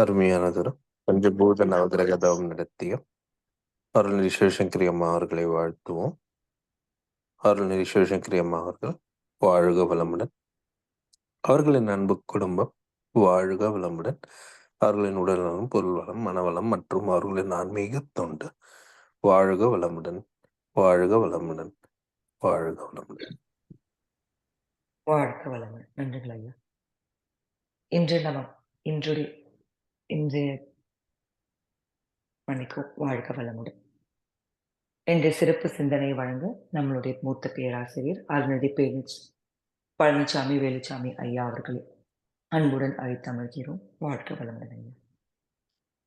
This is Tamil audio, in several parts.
அருமையானதொரு பஞ்சபூத நவகிரகதவம் நடத்திய அருள்நிதி சிவசங்கரி அம்மா அவர்களை வாழ்த்துவோம். அருள்நிதி சிவசங்கரி அம்மா அவர்கள் வாழ்க வளமுடன். அவர்களின் அன்பு குடும்பம் வாழ்க வளமுடன். அவர்களின் உடல்நலம் பொருள் வளம் மனவளம் மற்றும் அவர்களின் ஆன்மீக தொண்டு வாழ்க வளமுடன். வாழ்க வளமுடன். வாழ்க வளமுடன். வாழ்க வளமுடன். நன்றிகள் ஐயா. இன்று நம்ம இன்று இன்றைய மணிக்கு வாழ்க வளமுடன். இன்றைய சிறப்பு சிந்தனை வழங்க நம்மளுடைய மூத்த பேராசிரியர் அருணதி பேரிச் பழனிசாமி வேலுச்சாமி ஐயா அவர்களை அன்புடன் அழைத்தமர்கிறோம். வாழ்க வளமுடன் ஐயா.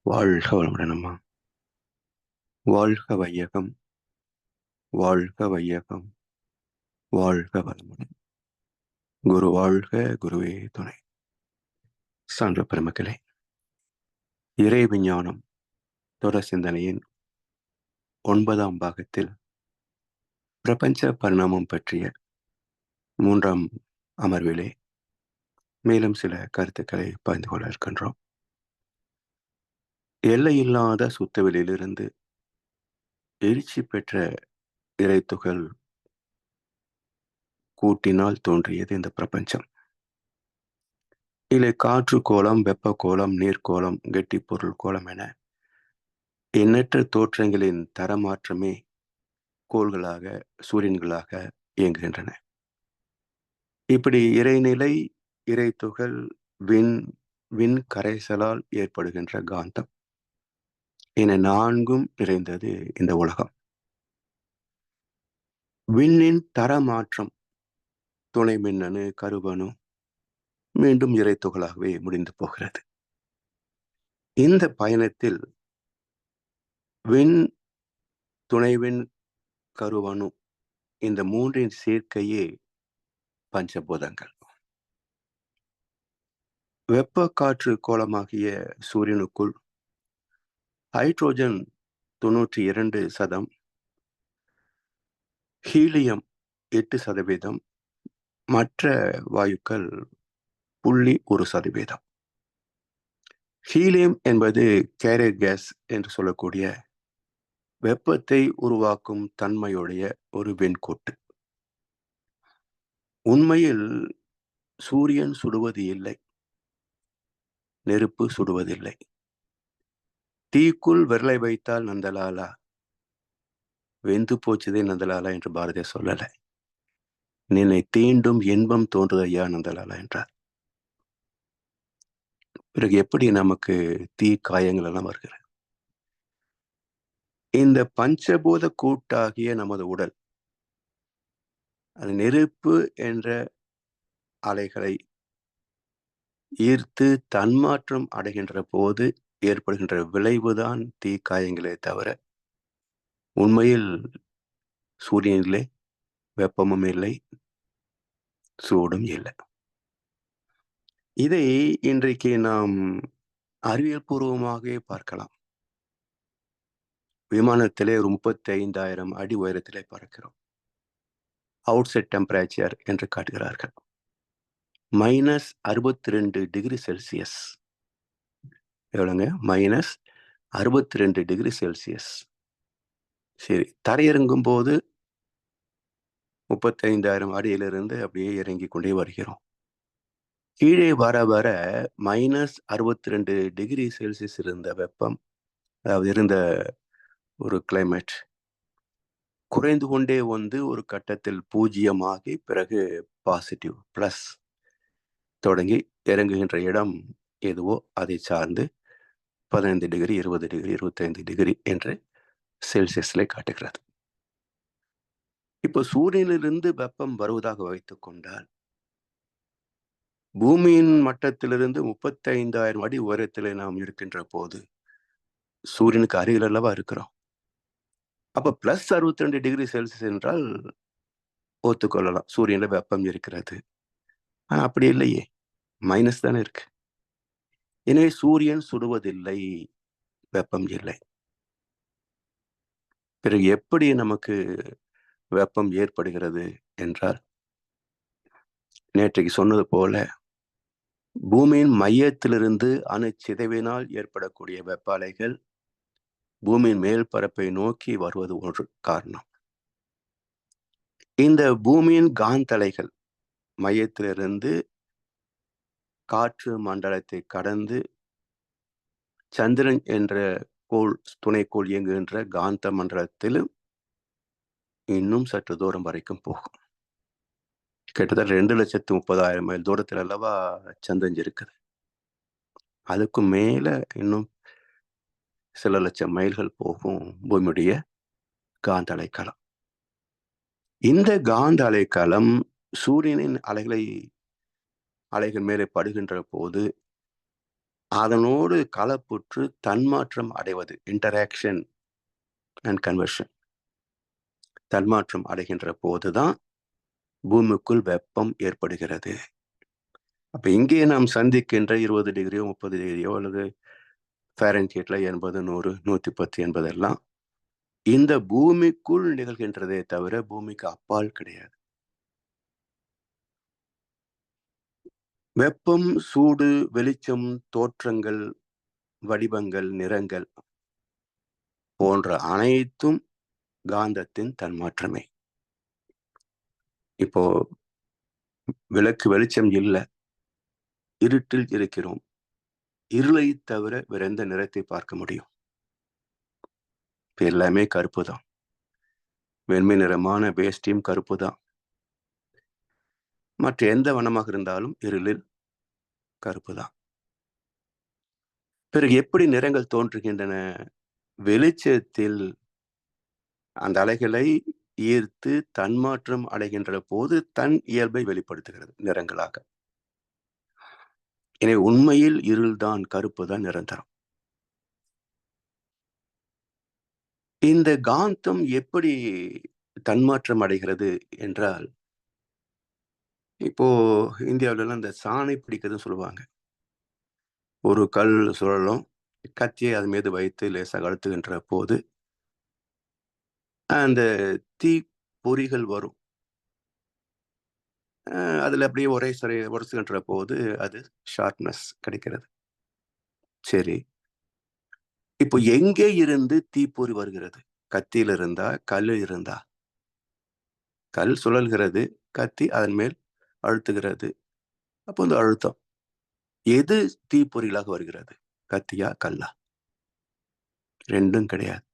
வாழ்க வளமுடன் அம்மா. வாழ்க வையகம். வாழ்க வையகம். வாழ்க வளமுடன். குரு வாழ்க குருவே துணை. சான்ற பெருமக்களே இறை விஞ்ஞானம் தொடர் சிந்தனையின் ஒன்பதாம் பாகத்தில் பிரபஞ்ச பரிணாமம் பற்றிய மூன்றாம் அமர்விலே மேலும் சில கருத்துக்களை பகிர்ந்து கொள்ள இருக்கின்றோம். எல்லையில்லாத சுத்தவெளியிலிருந்து எழுச்சி பெற்ற இறைத்துகள் கூட்டினால் தோன்றியது இந்த பிரபஞ்சம். இல்லை காற்று கோலம் வெப்ப கோலம் நீர்க்கோலம் கெட்டி பொருள் கோலம் என எண்ணற்ற தோற்றங்களின் தரமாற்றமே கோள்களாக சூரியன்களாக இயங்குகின்றன. இப்படி இறைநிலை இறைத்துகள் விண் விண் கரைசலால் ஏற்படுகின்ற காந்தம் என நான்கும் நிறைந்தது இந்த உலகம். விண்ணின் தரமாற்றம் துணை மின்னணு கருவணு மீண்டும் இறைத்துகளாகவே முடிந்து போகிறது. இந்த பயணத்தில் விண் துணைவின் கருவணு இந்த மூன்றின் சேர்க்கையே பஞ்சபூதங்கள். வெப்ப காற்று கோலமாகிய சூரியனுக்குள் ஹைட்ரோஜன் தொன்னூற்றி இரண்டு சதம் ஹீலியம் எட்டு சதவீதம் மற்ற வாயுக்கள் புள்ளி ஒரு சதவீதம். ஹீலியம் என்பது கேரியர் கேஸ் என்று சொல்லக்கூடிய வெப்பத்தை உருவாக்கும் தன்மையுடைய ஒரு வெண்கோட்டு. உண்மையில் சூரியன் சுடுவது இல்லை. நெருப்பு சுடுவதில்லை. தீக்குள் விரலை வைத்தால் நந்தலாலா? வெந்து போச்சதே நந்தலாலா என்று பாரதியார் சொல்லலை. நின்னை தீண்டும் இன்பம் தோன்றுதையா நந்தலாலா என்றார். பிறகு எப்படி நமக்கு தீ காயங்கள் எல்லாம் வருகிறது? இந்த பஞ்சபூத கூட்டாகிய நமது உடல் அது நெருப்பு என்ற அலைகளை ஈர்த்து தன்மாற்றம் அடைகின்ற போது ஏற்படுகின்ற விளைவுதான் தீக்காயங்களே தவிர உண்மையில் சூரியனிலே வெப்பமும் இல்லை சூடும் இல்லை. இதை இன்றைக்கு நாம் அறிவியல் பூர்வமாகவே பார்க்கலாம். விமானத்திலே ஒரு முப்பத்தி ஐந்தாயிரம் அடி உயரத்திலே பறக்கிறோம். அவுட் செட் டெம்பரேச்சர் என்று காட்டுகிறார்கள். மைனஸ் அறுபத்தி ரெண்டு டிகிரி செல்சியஸ் எவ்வளோங்க மைனஸ் அறுபத்தி ரெண்டு டிகிரி செல்சியஸ் சரி தரையிறங்கும் போது முப்பத்தைந்தாயிரம் அடியிலிருந்து அப்படியே இறங்கி கொண்டே வருகிறோம். கீழே வர வர மைனஸ் அறுபத்தி ரெண்டு டிகிரி செல்சியஸ் இருந்த வெப்பம் அதாவது இருந்த ஒரு கிளைமேட் குறைந்து கொண்டே வந்து ஒரு கட்டத்தில் பூஜ்ஜியமாகி பிறகு பாசிட்டிவ் ப்ளஸ் தொடங்கி இறங்குகின்ற இடம் எதுவோ அதை சார்ந்து பதினைந்து டிகிரி இருபது டிகிரி இருபத்தைந்து டிகிரி என்று செல்சியஸில் காட்டுகிறது. இப்போ சூரியனிலிருந்து வெப்பம் வருவதாக வைத்துக்கொண்டால் பூமியின் மட்டத்திலிருந்து முப்பத்தைந்தாயிரம் அடி உயரத்தில் நாம் இருக்கின்ற போது சூரியனுக்கு அருகில் அல்லவா இருக்கிறோம். அப்போ பிளஸ் அறுபத்தி ரெண்டு டிகிரி செல்சியஸ் என்றால் ஒத்துக்கொள்ளலாம். சூரியனில் வெப்பம் இருக்கிறது. ஆனால் அப்படி இல்லையே. மைனஸ் தானே இருக்கு. எனவே சூரியன் சுடுவதில்லை வெப்பம் இல்லை. பிறகு எப்படி நமக்கு வெப்பம் ஏற்படுகிறது என்றால் நேற்றைக்கு சொன்னது போல பூமியின் மையத்திலிருந்து அணு சிதைவினால் ஏற்படக்கூடிய வெப்ப அலைகள் பூமியின் மேல் பரப்பை நோக்கி வருவது ஒன்று காரணம். இந்த பூமியின் காந்தலைகள் மையத்திலிருந்து காற்று மண்டலத்தை கடந்து சந்திரன் என்ற கோள் துணைக்கோள் இயங்குகின்ற காந்த மண்டலத்திலும் இன்னும் சற்று தூரம் வரைக்கும் போகும். கிட்டத்தட்ட ரெண்டு லட்சத்து முப்பதாயிரம் மைல் தூரத்தில் அல்லவா சந்திரன் இருக்குது. அதுக்கும் மேலே இன்னும் சில லட்சம் மைல்கள் போகும் பூமியுடைய காந்த அலைக்களம் இந்த காந்த அலைக்களம் சூரியனின் அலைகளை அலைகள் மேலே படுகின்ற போது அதனோடு கலப்புற்று தன்மாற்றம் அடைவது இன்டராக்ஷன் அண்ட் கன்வர்ஷன் தன்மாற்றம் அடைகின்ற போதுதான் பூமிக்குள் வெப்பம் ஏற்படுகிறது. அப்ப இங்கே நாம் சந்திக்கின்ற இருபது டிகிரியோ முப்பது டிகிரியோ அல்லது ஃபேரன்கீட்ல எண்பது நூறு நூத்தி பத்து என்பதெல்லாம் இந்த பூமிக்குள் நிகழ்கின்றதே தவிர பூமிக்கு அப்பால் கிடையாது. வெப்பம் சூடு வெளிச்சம் தோற்றங்கள் வடிவங்கள் நிறங்கள் போன்ற அனைத்தும் காந்தத்தின் தன்மாற்றமே. இப்போ விளக்கு வெளிச்சம் இல்லை. இருட்டில் இருக்கிறோம். இருளை தவிர வேற எந்த நிறத்தை பார்க்க முடியும்? இப்போ எல்லாமே கருப்பு தான். வெண்மை நிறமான வேஷ்டியும் கருப்பு தான். மற்ற எந்த வனமாக இருந்தாலும் இருளில் கருப்பு தான். பிறகு எப்படி நிறங்கள் தோன்றுகின்றன? வெளிச்சத்தில் அந்த அலைகளை ஈர்த்து தன்மாற்றம் அடைகின்ற போது தன் இயல்பை வெளிப்படுத்துகிறது நிறங்களாக. எனவே உண்மையில் இருள்தான் கருப்பு தான் நிரந்தரம். இந்த காந்தம் எப்படி தன்மாற்றம் அடைகிறது என்றால் இப்போ இந்தியாவிலலாம் இந்த சாணை பிடிக்கிறதுன்னு சொல்லுவாங்க. ஒரு கல் சுழலும் கத்தியை அது மீது வைத்து லேசாக அழுத்துகின்ற போது அந்த தீ பொறிகள் வரும். அதில் அப்படியே ஒரே சரி உரசுகின்ற போது அது ஷார்ப்னஸ் கிடைக்கிறது. சரி. இப்போ எங்கே இருந்து தீப்பொறி வருகிறது? கத்தியில் இருந்தா கல் இருந்தா? கல் சுழல்கிறது கத்தி அதன் மேல் அழுத்துகிறது. அப்போ இந்த அழுத்தம். எது தீப்பொறிகளாக வருகிறது? கத்தியா கல்லா? ரெண்டும் கிடையாது.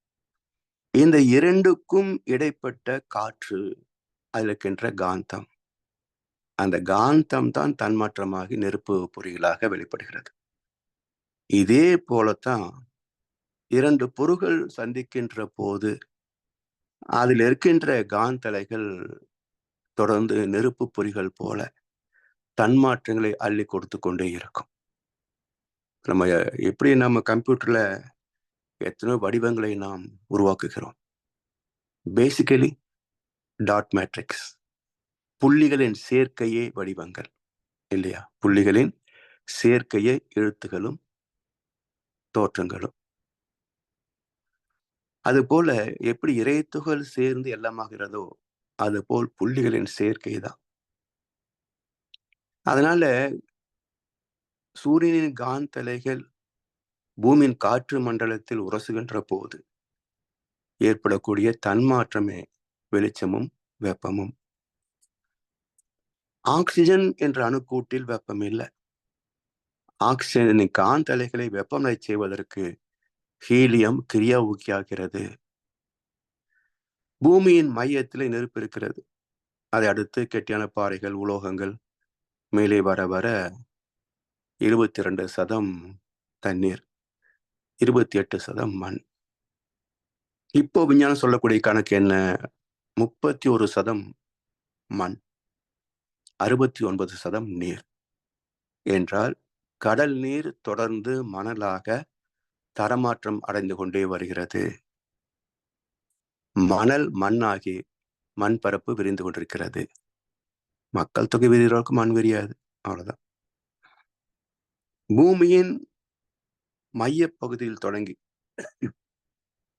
இந்த இரண்டுக்கும் இடைப்பட்ட காற்று அதில் இருக்கின்ற காந்தம். அந்த காந்தம் தான் தன்மாற்றமாகி நெருப்பு பொறிகளாக வெளிப்படுகிறது. இதே போலத்தான் இரண்டு பொருள்கள் சந்திக்கின்ற போது அதில் இருக்கின்ற காந்தலைகள் தொடர்ந்து நெருப்பு பொறிகள் போல தன்மாற்றங்களை அள்ளி கொடுத்து கொண்டே இருக்கும். நம்ம எப்படி நம்ம கம்ப்யூட்டர்ல எத்தனையோ வடிவங்களை நாம் உருவாக்குகிறோம். பேசிக்கலி டாட் மேட்ரிக்ஸ் புள்ளிகளின் சேர்க்கையே வடிவங்கள் இல்லையா? புள்ளிகளின் சேர்க்கையே எழுத்துகளும் தோற்றங்களும். அதுபோல எப்படி இறைத்துகள் சேர்ந்து எல்லாமாகிறதோ அதுபோல் புள்ளிகளின் சேர்க்கை தான். அதனால சூரியனின் காந்தலைகள் பூமியின் காற்று மண்டலத்தில் உரசுகின்ற போது ஏற்படக்கூடிய தன்மாற்றமே வெளிச்சமும் வெப்பமும். ஆக்சிஜன் என்ற அணுக்கூட்டில் வெப்பம் இல்லை. ஆக்சிஜனின் காந்தலைகளை வெப்பமடை செய்வதற்கு ஹீலியம் கிரியா ஊக்கியாகிறது. பூமியின் மையத்தில் நெருப்பு இருக்கிறது. அதை அடுத்து கெட்டியான பாறைகள் உலோகங்கள் மேலே வர வர இருபத்தி ரெண்டு சதம் தண்ணீர். இருபத்தி எட்டு சதம் மண். இப்போ விஞ்ஞானம் சொல்லக்கூடிய கணக்கு என்ன? முப்பத்தி ஒரு சதம் மண். அறுபத்தி ஒன்பது சதம் நீர். என்றால் கடல் நீர் தொடர்ந்து மணலாக தரமாற்றம் அடைந்து கொண்டே வருகிறது. மணல் மண்ணாகி மண் பரப்பு விரிந்து கொண்டிருக்கிறது. மக்கள் தொகை விரிகிறவருக்கு மண் விரியாது. அவ்வளவுதான். பூமியின் மையப்பகுதியில் தொடங்கி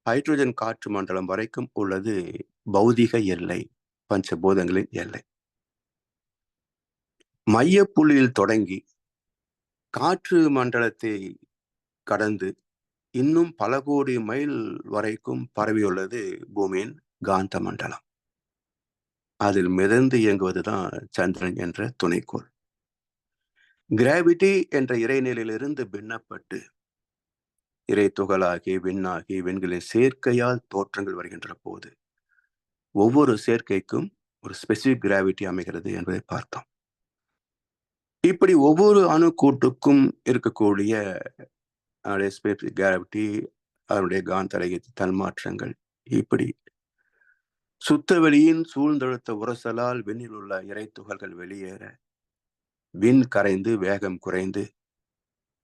ஹைட்ரோஜன் காற்று மண்டலம் வரைக்கும் உள்ளது பௌதிக எல்லை பஞ்சபூதங்களின் எல்லை. மையப்புள்ளியில் தொடங்கி காற்று மண்டலத்தை கடந்து இன்னும் பல கோடி மைல் வரைக்கும் பரவியுள்ளது பூமியின் காந்த மண்டலம். அதில் மிதந்து இயங்குவதுதான் சந்திரன் என்ற துணைக்கோள். கிராவிட்டி என்ற இறைநிலையிலிருந்து பின்னப்பட்டு இறை துகளாகி விண்ணாகி விண்களின் சேர்க்கையால் தோற்றங்கள் வருகின்ற போது ஒவ்வொரு சேர்க்கைக்கும் ஒரு ஸ்பெசிஃபிக் கிராவிட்டி அமைகிறது என்பதை பார்த்தோம். இப்படி ஒவ்வொரு அணு கூட்டுக்கும் இருக்கக்கூடிய ஸ்பெசிஃபிக் கிராவிட்டி அதனுடைய காந்தலை தன்மாற்றங்கள் இப்படி சுத்த வெளியின் சூழ்ந்தெழுத்த உரசலால் விண்ணில் உள்ள இறை துகள்கள் வெளியேற விண் கரைந்து வேகம் குறைந்து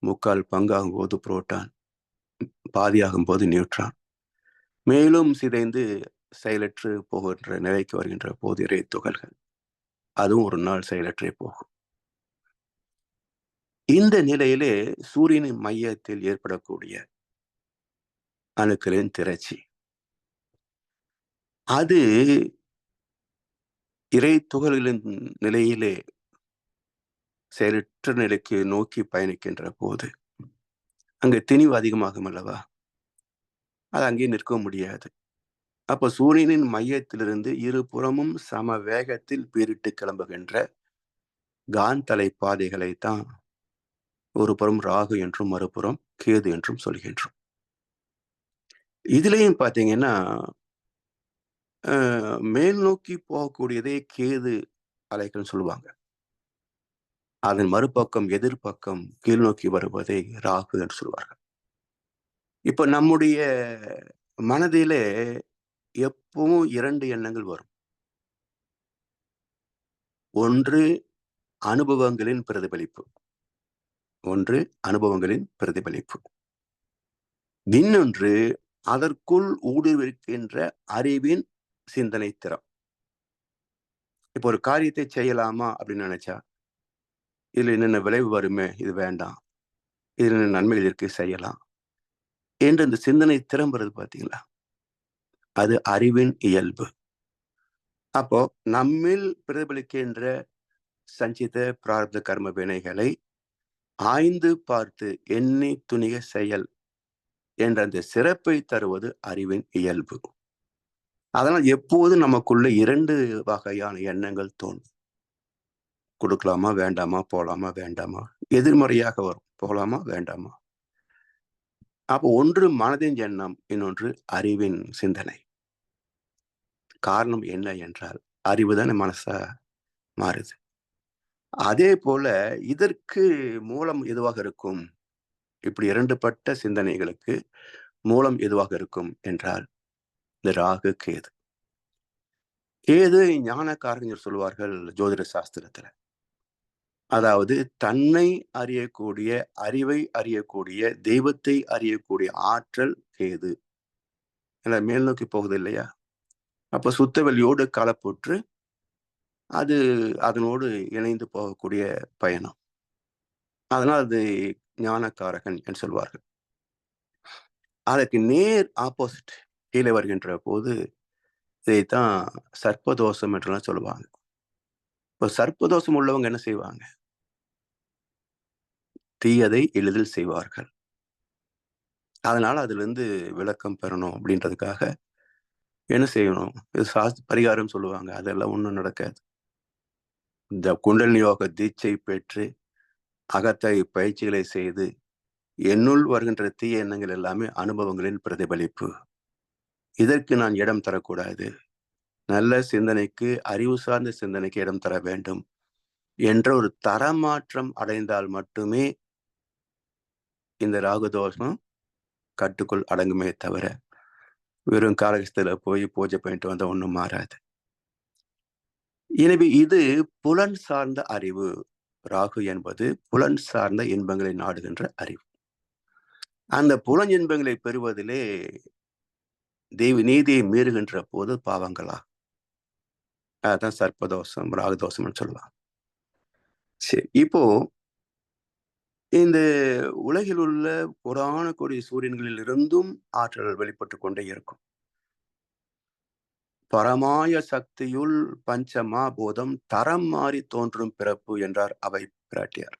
முக்கால் பங்காகும் போது புரோட்டான் பாதியாகும் போது நியூட்ரான். மேலும் சிதைந்து செயலற்று போகின்ற நிலைக்கு வருகின்ற போது இறை துகள்கள். அதுவும் ஒரு நாள் செயலற்றே போகும். இந்த நிலையிலே சூரியனின் மையத்தில் ஏற்படக்கூடிய அணுக்களின் திரட்சி. அது இறை துகள்களின் நிலையிலே செயலற்ற நிலைக்கு நோக்கி பயணிக்கின்ற போது அங்கே திணிவு அதிகமாகும் அல்லவா? அது அங்கே நிற்க முடியாது. அப்ப சூரியனின் மையத்திலிருந்து இருபுறமும் சம வேகத்தில் பீரிட்டு கிளம்புகின்ற காந்தலை பாதைகளை தான் ஒரு புறம் ராகு என்றும் மறுபுறம் கேது என்றும் சொல்கின்றோம். இதுலயும் பாத்தீங்கன்னா மேல் நோக்கி போகக்கூடியதே கேது அலைகள்னு சொல்லுவாங்க. அதன் மறுபக்கம் எதிர்பக்கம் கீழ் நோக்கி வருவதை ராகு என்று சொல்வார்கள். இப்ப நம்முடைய மனதிலே எப்பவும் இரண்டு எண்ணங்கள் வரும். ஒன்று அனுபவங்களின் பிரதிபலிப்பு. ஒன்று அனுபவங்களின் பிரதிபலிப்பு. இன்னொன்று அதற்குள் ஊடுருவிருக்கின்ற அறிவின் சிந்தனை திறம். இப்போ ஒரு காரியத்தை செய்யலாமா அப்படின்னு நினைச்சா இதில் என்னென்ன விளைவு வருமே இது வேண்டாம். இதில் என்ன நன்மைகள் இருக்கு செய்யலாம். என்று இந்த சிந்தனை திறம்புறது பார்த்தீங்களா? அது அறிவின் இயல்பு. அப்போ நம்மில் பிரதிபலிக்கின்ற சஞ்சித பிரார்த்த கர்ம வினைகளை ஆய்ந்து பார்த்து எண்ணி துணிக செயல் என்ற அந்த சிறப்பை தருவது அறிவின் இயல்பு. அதனால் எப்போது நமக்குள்ள இரண்டு வகையான எண்ணங்கள் தோணும் கொடுக்கலாமா வேண்டாமா போகலாமா வேண்டாமா? எதிர்மறையாக வரும். போகலாமா வேண்டாமா? அப்போ ஒன்று மனதின் எண்ணம் இன்னொன்று அறிவின் சிந்தனை. காரணம் என்ன என்றால் அறிவு தானே மனசா மாறுது. அதே போல இதற்கு மூலம் எதுவாக இருக்கும்? இப்படி இரண்டுபட்ட சிந்தனைகளுக்கு மூலம் எதுவாக இருக்கும் என்றால் இந்த ராகு கேது. கேது ஞானக்காரங்க சொல்லுவார்கள் ஜோதிட சாஸ்திரத்துல. அதாவது தன்னை அறியக்கூடிய அறிவை அறியக்கூடிய தெய்வத்தை அறியக்கூடிய ஆற்றல் கேது. என மேல் நோக்கி போகுது இல்லையா? அப்ப சுத்தவெளியோடு களப்புற்று அது அதனோடு இணைந்து போகக்கூடிய பயணம். அதனால் அது ஞானக்காரகன் என்று சொல்வார்கள். அதற்கு நேர் ஆப்போசிட் கீழே வருகின்ற போது இதைத்தான் சர்ப்பதோஷம் என்றெல்லாம் சொல்லுவாங்க. இப்போ சர்ப்பதோஷம் உள்ளவங்க என்ன செய்வாங்க? தீயதை எளிதில் செய்வார்கள். அதனால அதுல இருந்து விளக்கம் பெறணும் அப்படின்றதுக்காக என்ன செய்யணும்? இது சாஸ்திர பரிகாரம் சொல்லுவாங்க. அதெல்லாம் ஒன்றும் நடக்காது. இந்த குண்டல் யோக தீட்சை பெற்று அகத்தை பயிற்சிகளை செய்து என்னுள் வருகின்ற தீய எண்ணங்கள் எல்லாமே அனுபவங்களின் பிரதிபலிப்பு. இதற்கு நான் இடம் தரக்கூடாது. நல்ல சிந்தனைக்கு அறிவு சார்ந்த சிந்தனைக்கு இடம் தர வேண்டும். என்ற ஒரு தரமாற்றம் அடைந்தால் மட்டுமே இந்த ராகுதோஷம் கட்டுக்குள் அடங்குமே தவிர வெறும் காலகஸ்தில போய் பூஜை பண்ணிட்டு வந்தா ஒன்றும் மாறாது. எனவே இது புலன் சார்ந்த அறிவு. ராகு என்பது புலன் சார்ந்த இன்பங்களை நாடுகின்ற அறிவு. அந்த புலன் இன்பங்களை பெறுவதிலே தெய்வ நீதியை மீறுகின்ற போது பாவங்களா அதான் சர்ப்பதோஷம் ராகதோஷம்னு சொல்லலாம். சரி இப்போ இந்த உலகில் உள்ள புராண கொடி சூரியன்களில் இருந்தும் ஆற்றல் வெளிப்பட்டு கொண்டே இருக்கும். பரமாய சக்தியுள் பஞ்சமா போதம் தரம் மாறி தோன்றும் பிறப்பு என்றார் அவை பிராட்டியார்.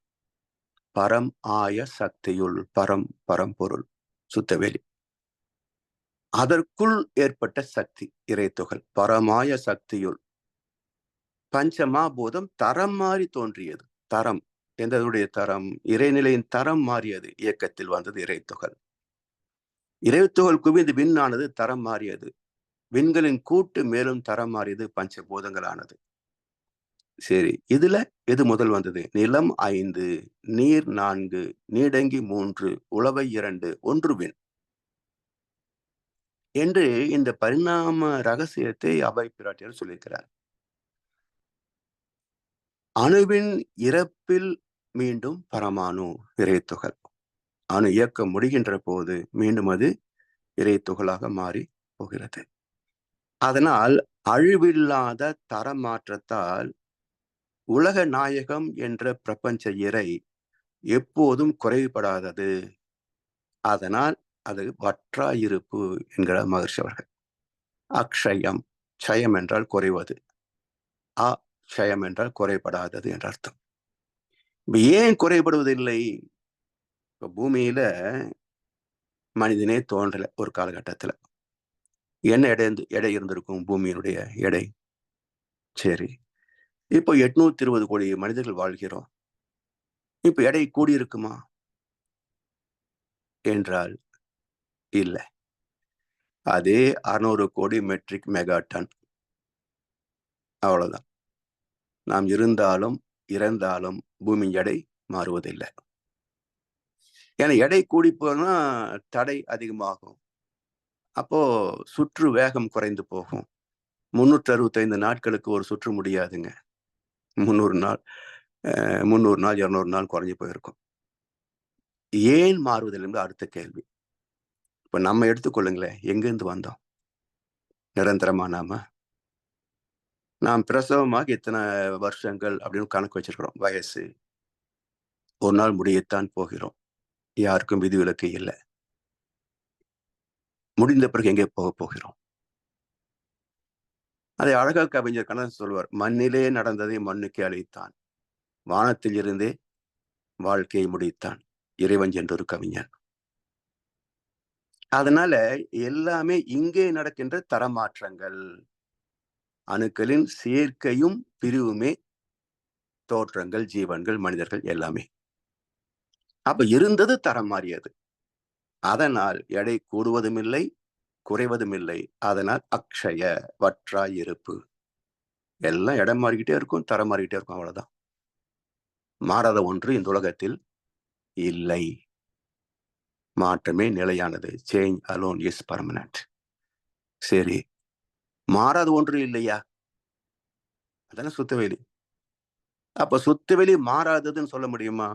பரம் ஆய சக்தியுள் பரம் பரம்பொருள் சுத்தவேலி அதற்குள் ஏற்பட்ட சக்தி இறைத்துகள். பரமாய சக்தியுள் பஞ்சமாபூதம் தரம் மாறி தோன்றியது. தரம் எந்ததுடைய தரம்? இறைநிலையின் தரம் மாறியது. இயக்கத்தில் வந்தது இறைத்துகள் இறைத்துகள் குவிந்து விண்ணானது தரம் மாறியது. விண்களின் கூட்டு மேலும் தரம் மாறியது. பஞ்சபூதங்களானது. சரி இதுல எது முதல் வந்தது? நிலம் ஐந்து நீர் நான்கு நீடங்கி மூன்று உளவை இரண்டு ஒன்று விண். என்று இந்த பரிணாம ரகசியத்தை அபை பிராட்டியர் சொல்லியிருக்கிறார். அணுவின் இறப்பில் மீண்டும் பரமாணு இறைத்துகள். அணு இயக்கம் முடிகின்ற போது மீண்டும் அது இறைத்துகளாக மாறி போகிறது. அதனால் அழிவில்லாத தரமாற்றத்தால் உலக நாயகம் என்ற பிரபஞ்ச இறை எப்போதும் குறைபடாதது. அதனால் அது வற்றா இருப்பு என்கிற மகர்ஷி அவர்கள். அக்ஷயம் க்ஷயம் என்றால் குறைவது. அ க்ஷயம் என்றால் குறைபடாதது என்ற அர்த்தம். இப்போ ஏன் குறைபடுவதில்லை? இப்போ பூமியில மனிதனே தோன்றலை ஒரு காலகட்டத்தில். என்ன எடை இருந்து- எடை இருந்திருக்கும் பூமியினுடைய எடை? சரி. இப்போ எட்நூத்தி இருபது கோடி மனிதர்கள் வாழ்கிறோம். இப்போ எடை கூடி இருக்குமா என்றால் இல்லை. அதே அறுநூறு கோடி மெட்ரிக் மெகா டன் அவ்வளவுதான். நாம் இருந்தாலும் இறந்தாலும் பூமி எடை மாறுவதில்லை. ஏன்னா எடை கூடி போனா தடை அதிகமாகும். அப்போ சுற்று வேகம் குறைந்து போகும். முன்னூற்றி அறுபத்தைந்து நாட்களுக்கு ஒரு சுற்று முடியாதுங்க. முந்நூறு நாள் முந்நூறு நாள் இரநூறு நாள் குறைஞ்சு போயிருக்கும். ஏன் மாறுவதில்லை என்பது அடுத்த கேள்வி. இப்போ நம்ம எடுத்துக்கொள்ளுங்களேன் எங்கேருந்து வந்தோம்? நிரந்தரமா நாம? நாம் பிரசவமாக இத்தனை வருஷங்கள் அப்படின்னு கணக்கு வச்சிருக்கிறோம். வயசு. ஒரு நாள் முடியத்தான் போகிறோம். யாருக்கும் விதிவிலக்கு இல்லை. முடிந்த பிறகு எங்கே போக போகிறோம்? அதை அழகாக கவிஞர் கண்ணன் சொல்வார் மண்ணிலே நடந்ததை மண்ணுக்கு அழைத்தான் வானத்தில் இருந்தே வாழ்க்கையை முடித்தான். இறைவன் என்றொரு கவிஞன் அதனால எல்லாமே இங்கே நடக்கின்ற தரமாற்றங்கள். அணுக்களின் சேர்க்கையும் பிரிவுமே தோற்றங்கள் ஜீவன்கள் மனிதர்கள் எல்லாமே. அப்ப இருந்தது தரம் மாறியது. அதனால் எடை கூடுவதும் இல்லை குறைவதும் இல்லை அதனால் அக்ஷய வற்றாய் இருப்பு. எல்லாம் இடம் மாறிக்கிட்டே இருக்கும் தரம் மாறிக்கிட்டே இருக்கும் அவ்வளவுதான். மாறாத ஒன்று இந்த உலகத்தில் இல்லை. மாற்றமே நிலையானது. சேஞ்ச் அலோன் இஸ் பர்மனன்ட் சரி. மாறாத ஒன்று இல்லையா? அதான சுத்தவெளி அப்ப சுத்தவெளி மாறாததுன்னு சொல்ல முடியுமா?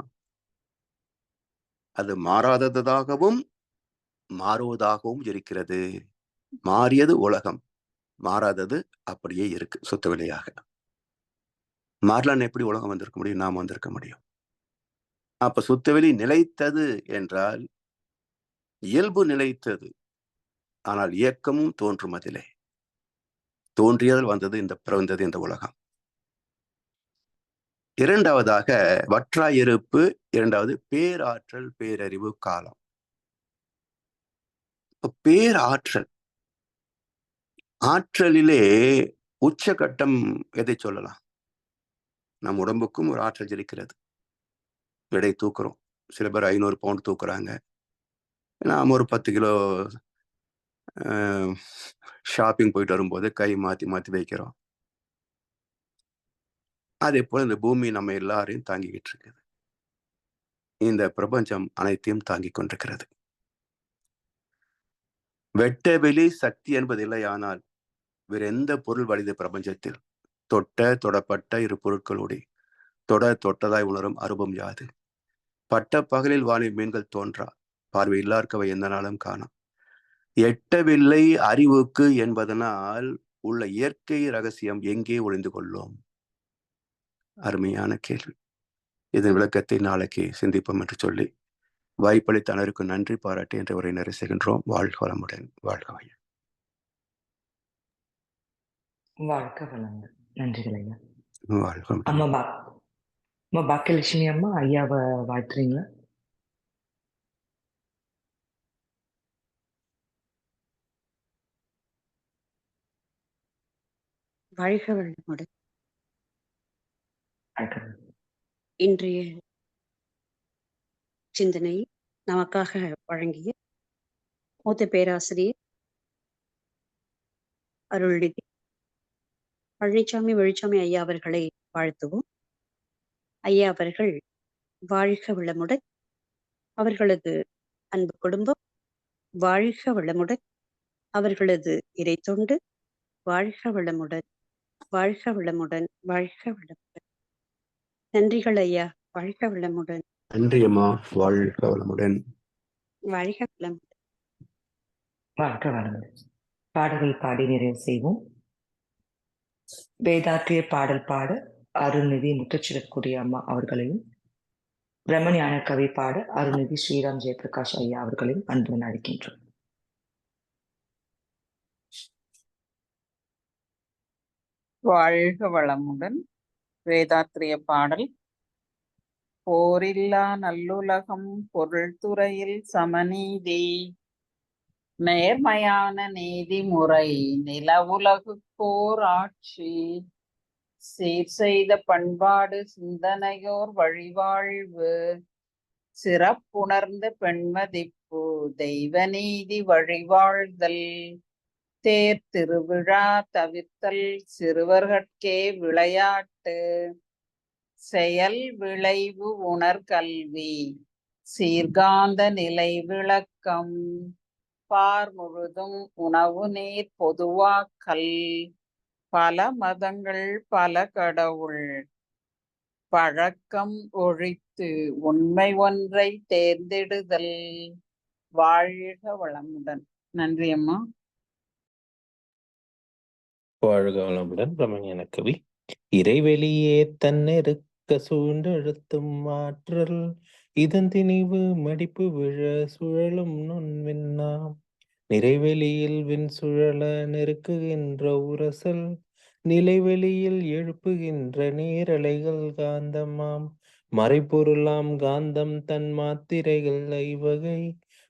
அது மாறாததாகவும் மாறுவதாகவும் இருக்கிறது. மாறியது உலகம். மாறாதது அப்படியே இருக்கு சுத்தவெளியாக மாறலான்னு எப்படி உலகம் வந்திருக்க முடியும்? நாம் வந்திருக்க முடியும். அப்ப சுத்தவெளி நிலைத்தது என்றால் இயல்பு நிலைத்தது. ஆனால் இயக்கமும் தோன்றும் அதிலே. தோன்றியதில் வந்தது இந்த பிறந்தது இந்த உலகம். இரண்டாவதாக வற்றாயிருப்பு இரண்டாவது பேராற்றல் பேரறிவு காலம். இப்ப பேராற்றல். ஆற்றலிலே உச்சகட்டம் எதை சொல்லலாம்? நம் உடம்புக்கும் ஒரு ஆற்றல் இருக்கிறது எடை தூக்குறோம். சில பேர் ஐநூறு பவுண்ட் தூக்குறாங்க. நாம் ஒரு பத்து கிலோ ஷாப்பிங் போயிட்டு வரும்போது கை மாத்தி மாத்தி வைக்கிறோம். அதே போல இந்த பூமி நம்ம எல்லாரையும் தாங்கிக்கிட்டு இருக்குது. இந்த பிரபஞ்சம் அனைத்தையும் தாங்கிக் கொண்டிருக்கிறது. வெட்ட வெளி சக்தி என்பது இல்லையானால் வேறு எந்த பொருள் வலிது பிரபஞ்சத்தில்? தொட்ட தொடப்பட்ட இரு பொருட்களோடு தொட தொட்டதாய் உணரும் அருபம் யாது? பட்ட பகலில் வானில் மீன்கள் தோன்றா? பார்வை இல்லார்க்கவை எந்த நாளும் காணாம் எட்டவில்லை அறிவுக்கு என்பதனால் உள்ள இயற்கை ரகசியம் எங்கே ஒளிந்து கொள்ளும்? அருமையான கேள்வி. இதன் விளக்கத்தை நாளைக்கு சிந்திப்போம் என்று சொல்லி வாய்ப்பளித்த அனைவருக்கும் நன்றி பாராட்டி என்ற உரை நிறைவு செய்கின்றோம். வாழ்க வளமுடன். வாழ்க வையம் வாழ்க வளங்கள் நன்றிகள் ஐயா. வாழ்க. அம்மா பா அம்மா பாக்கியலட்சுமி அம்மா ஐயாவை வாழ்த்துறீங்களா? வாழ்க வளமுடன் இன்றைய சிந்தனை நமக்காக வழங்கிய மூத்த பேராசிரியர் அருள்நிதி. பழனிசாமி வெளிச்சாமி ஐயா அவர்களை வாழ்த்துவோம். ஐயா அவர்கள் வாழ்க வளமுடன் அவர்களது அன்பு குடும்பம் வாழ்க வளமுடன் அவர்களது இறை தொண்டு வாழ்க வளமுடன் வாழ்க வளமுடன் வாழ்க வளமுடன். நன்றிகள் ஐயா வாழ்க வளமுடன். நன்றி அம்மா வாழ்க வளமுடன். வாழ்க வளமுடன். வாழ்க வளமுடன். பாடல்கள் பாடி நிறைவு செய்வோம். வேதாத்திரிய பாடல் பாட அருள்நிதி முத்துச்சிறக்குடி அம்மா அவர்களையும் பிரம்மஞான கவி பாட அருள்நிதி ஸ்ரீராம் ஜெயபிரகாஷ் ஐயா அவர்களையும் அன்புடன் அழைக்கின்றோம். வாழ்க வளமுடன். வேதாத்திரிய பாடல். போரில்லா நல்லுலகம் பொருள்துறையில் சமநீதி. நேர்மையான நீதிமுறை நிலவுலகுக்கோர் ஆட்சி. சீர் செய்த பண்பாடு சிந்தனையோர் வழிவாழ்வு. சிறப்புணர்ந்த பெண்மதிப்பு தெய்வ நீதி வழிவாழ்தல். தேர் திருவிழா தவிர்த்தல் சிறுவர்கட்கே விளையாட்டு. செயல் விளைவு உணர்கல்வி. சீர்காந்த நிலை விளக்கம். பார் முழுதும் உணவு நீர் பொதுவாக்கல். பல மதங்கள் பல கடவுள். பழக்கம் ஒழித்து உண்மை ஒன்றை தேர்ந்தெடுதல். வாழ்க வளமுடன். நன்றி அம்மா. வாழ்க வளமுடன் பிரம்மஞான கவி இறைவெளியே தன்னெருக்க சூண்டெழுத்தும் ஆற்றல் இதன் திணிவு மடிப்பு விழ சுழலும் நுண்விண்ணாம் நிறைவெளியில் வின் சுழல நெருக்குகின்ற உரசல் நிலைவெளியில் எழுப்புகின்ற நீரலைகள் காந்தமாம். மறைப்பொருளாம் காந்தம் தன் மாத்திரைகள் ஐவகை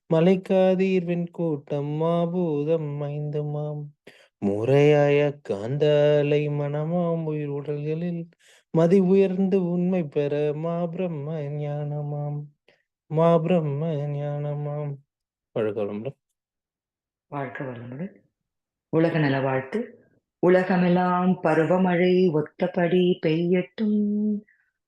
மலைக்காதீர்வின் கூட்டம் மாபூதம் ஐந்துமாம். முறையாய காந்தலை மனமாம் உயிர் உடல்களில் மதி உயர்ந்து உண்மை பெற மா பிரம்ம ஞானமாம். மா பிரம்ம ஞானமாம். வளமுடன் வாழ்க வளமுடன் உலக நல வாழ்த்து உலகமெல்லாம் பருவமழை ஒத்தபடி பெய்யட்டும்.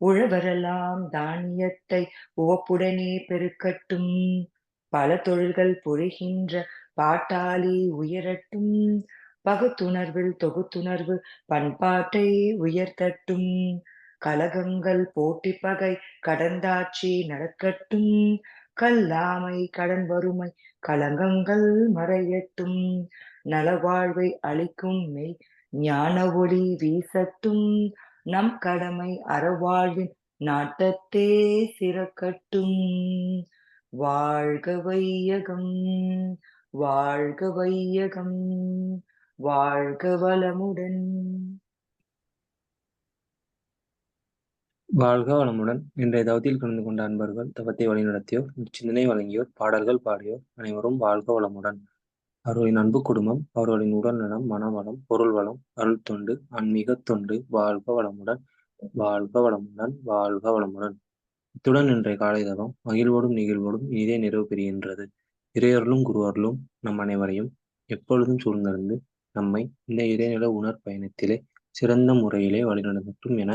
உழவரெல்லாம் தானியத்தை உவப்புடனே பெருக்கட்டும். பல தொழில்கள் புரிகின்ற பாட்டாளி உயரட்டும். பகுத்துணர்வில் தொகுத்துணர்வு பண்பாட்டை உயர்த்தட்டும். கலகங்கள் போட்டி பகை கடந்தாட்சி நடக்கட்டும். கல்லாமை கடன் வறுமை கலகங்கள் மறையட்டும். நலவாழ்வை அளிக்கும் மெய் ஞான ஒளி வீசட்டும். நம் கடமை அறவாழ்வின் நாட்டத்தே சிறக்கட்டும். வாழ்க வையகம் வாழ்க வையகம். வாழ்க வளமுடன். வாழ்க வளமுடன். இன்றைய தவத்தில் கலந்து கொண்ட அன்பர்கள் தவத்தை வழிநடத்தியோர் சிந்தனை வழங்கியோர் பாடல்கள் பாடியோர் அனைவரும் வாழ்க வளமுடன். அவர்களின் அன்பு குடும்பம் அவர்களின் உடல் நலம் மனவளம் பொருள் வளம் அருள் தொண்டு ஆன்மீக தொண்டு வாழ்க வளமுடன். வாழ்க வளமுடன் வாழ்க வளமுடன். இத்துடன் இன்றைய காலை தவம் மகிழ்வோடும் நிகழ்வோடும் இதே நிறைவு பெறுகின்றது. இறையர்களும் குருவர்களும் நம் அனைவரையும் எப்பொழுதும் சூழ்ந்திருந்து நம்மை இந்த இடைநில உணர் பயணத்திலே சிறந்த முறையிலே வழிநடத்தட்டும் என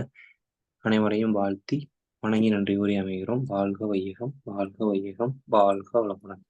அனைவரையும் வாழ்த்தி வணங்கி நன்றி கூறி அமைகிறோம். வாழ்க வையகம் வாழ்க வையகம் வாழ்க வளமுடன்.